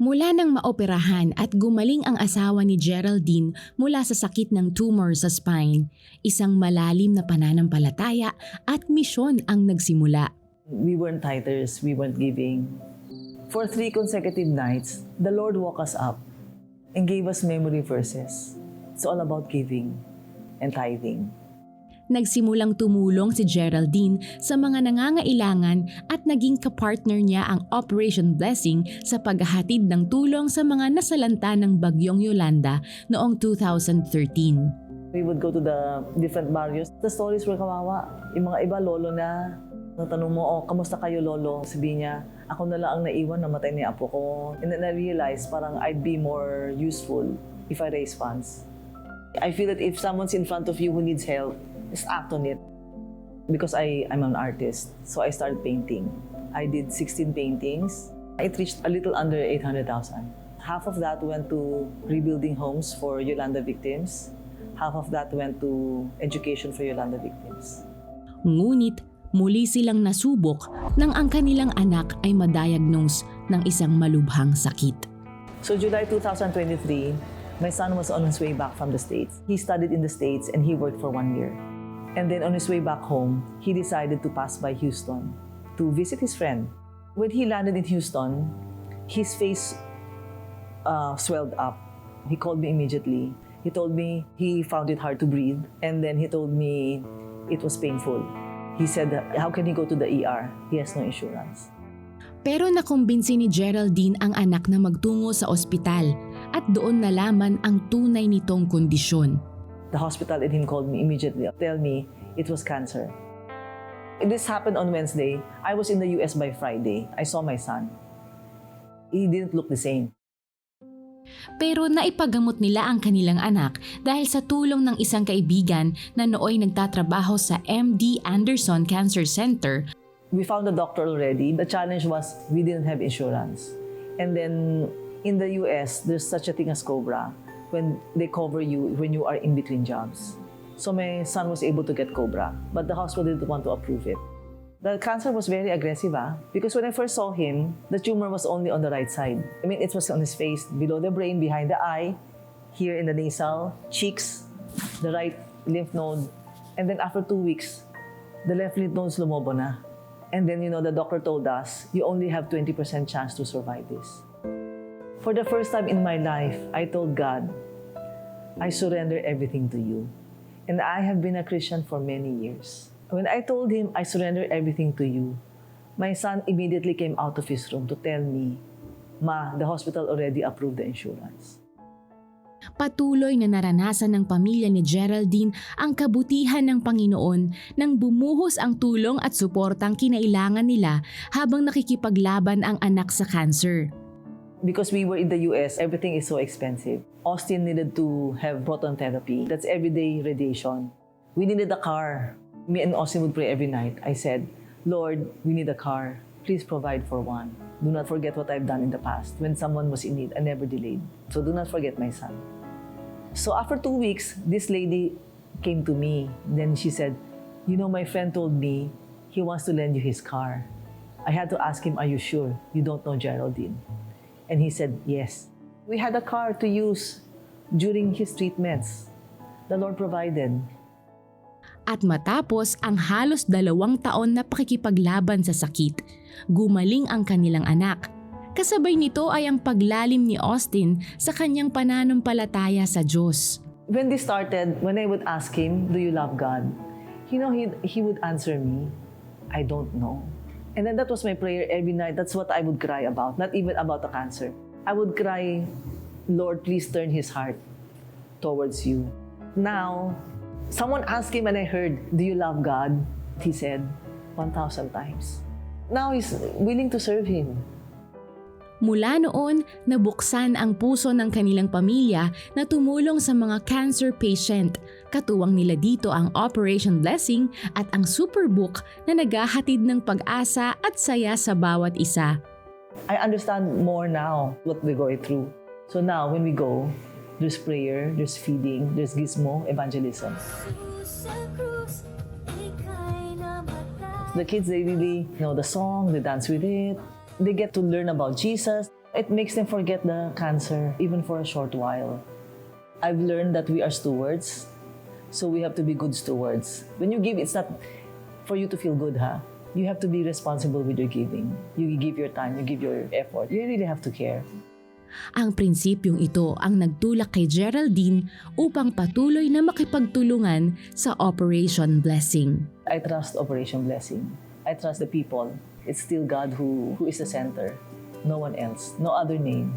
Mula nang maoperahan at gumaling ang asawa ni Geraldine mula sa sakit ng tumor sa spine, isang malalim na pananampalataya at misyon ang nagsimula. We weren't tithers, we weren't giving. For three consecutive nights, the Lord woke us up and gave us memory verses. It's all about giving and tithing. Nagsimulang tumulong si Geraldine sa mga nangangailangan at naging kapartner niya ang Operation Blessing sa paghahatid ng tulong sa mga nasalanta ng bagyong Yolanda noong 2013. We would go to the different barrios. The stories were kawawa. Yung mga iba, lolo na. Natanong mo, oh, kamusta kayo, lolo? Sabi niya, ako na lang ang naiwan, namatay ni apo ko. And then I realized parang I'd be more useful if I raise funds. I feel that if someone's in front of you who needs help, just act on it. Because I, I'm an artist, so I started painting. I did 16 paintings. It reached a little under 800,000. Half of that went to rebuilding homes for Yolanda victims. Half of that went to education for Yolanda victims. Ngunit muli silang nasubok nang ang kanilang anak ay madiagnose ng isang malubhang sakit. So July 2023, my son was on his way back from the States. He studied in the States and he worked for one year. And then on his way back home, he decided to pass by Houston to visit his friend. When he landed in Houston, his face uh, swelled up. He called me immediately. He told me he found it hard to breathe. And then he told me it was painful. He said, How can he go to the ER? He has no insurance. Pero nakumbinsi ni Geraldine ang anak na magtungo sa ospital at doon nalaman ang tunay nitong kondisyon. The hospital and him called me immediately. Tell me it was cancer. This happened on Wednesday. I was in the US by Friday. I saw my son. He didn't look the same. Pero naipagamot nila ang kanilang anak dahil sa tulong ng isang kaibigan na nooy nagtatrabaho sa MD Anderson Cancer Center We found a doctor already. The challenge was we didn't have insurance. And then in the US, there's such a thing as COBRA when they cover you when you are in between jobs. So my son was able to get COBRA, but the hospital didn't want to approve it. The cancer was very aggressive, ah, because when I first saw him, the tumor was only on the right side. I mean, it was on his face, below the brain, behind the eye, here in the nasal, cheeks, the right lymph node. And then after two weeks, the left lymph nodes lumobo na. And then, you know, the doctor told us, you only have 20% chance to survive this. For the first time in my life, I told God, I surrender everything to you. And I have been a Christian for many years. When I told him, I surrender everything to you, my son immediately came out of his room to tell me, Ma, the hospital already approved the insurance. Patuloy na naranasan ng pamilya ni Geraldine ang kabutihan ng Panginoon nang bumuhos ang tulong at suportang kinailangan nila habang nakikipaglaban ang anak sa cancer. Because we were in the US, everything is so expensive. Austin needed to have proton therapy. That's everyday radiation. We needed a car. Me and Austin would pray every night. I said, Lord, we need a car. Please provide for one. Do not forget what I've done in the past. When someone was in need, I never delayed. So do not forget my son. So after two weeks, this lady came to me. Then she said, You know, my friend told me he wants to lend you his car. I had to ask him, Are you sure you don't know Geraldine? And he said, Yes. We had a car to use during his treatments. The Lord provided. At matapos ang halos dalawang taon na pakikipaglaban sa sakit, gumaling ang kanilang anak. Kasabay nito ay ang paglalim ni Austin sa kanyang pananampalataya sa Diyos. When this started, when I would ask him, Do you love God? You know, he, he would answer me, I don't know. And then that was my prayer every night. That's what I would cry about, not even about the cancer. I would cry, Lord, please turn his heart towards you. Now, someone asked him and I heard, Do you love God? He said, 1,000 times. Now he's willing to serve Him. Mula noon, nabuksan ang puso ng kanilang pamilya na tumulong sa mga cancer patient. Katuwang nila dito ang Operation Blessing at ang Superbook na naghahatid ng pag-asa at saya sa bawat isa. I understand more now what we're going through. So now, when we go, there's prayer, there's feeding, there's gizmo, evangelism. The kids, they really know the song, they dance with it. They get to learn about Jesus. It makes them forget the cancer even for a short while. I've learned that we are stewards, so we have to be good stewards. When you give, it's not for you to feel good, ha? You have to be responsible with your giving. You give your time, you give your effort. You really have to care. Ang prinsipyong ito ang nagtulak kay Geraldine upang patuloy na makipagtulungan sa Operation Blessing. I trust Operation Blessing. I trust the people. It's still God who, who is the center. No one else. No other name.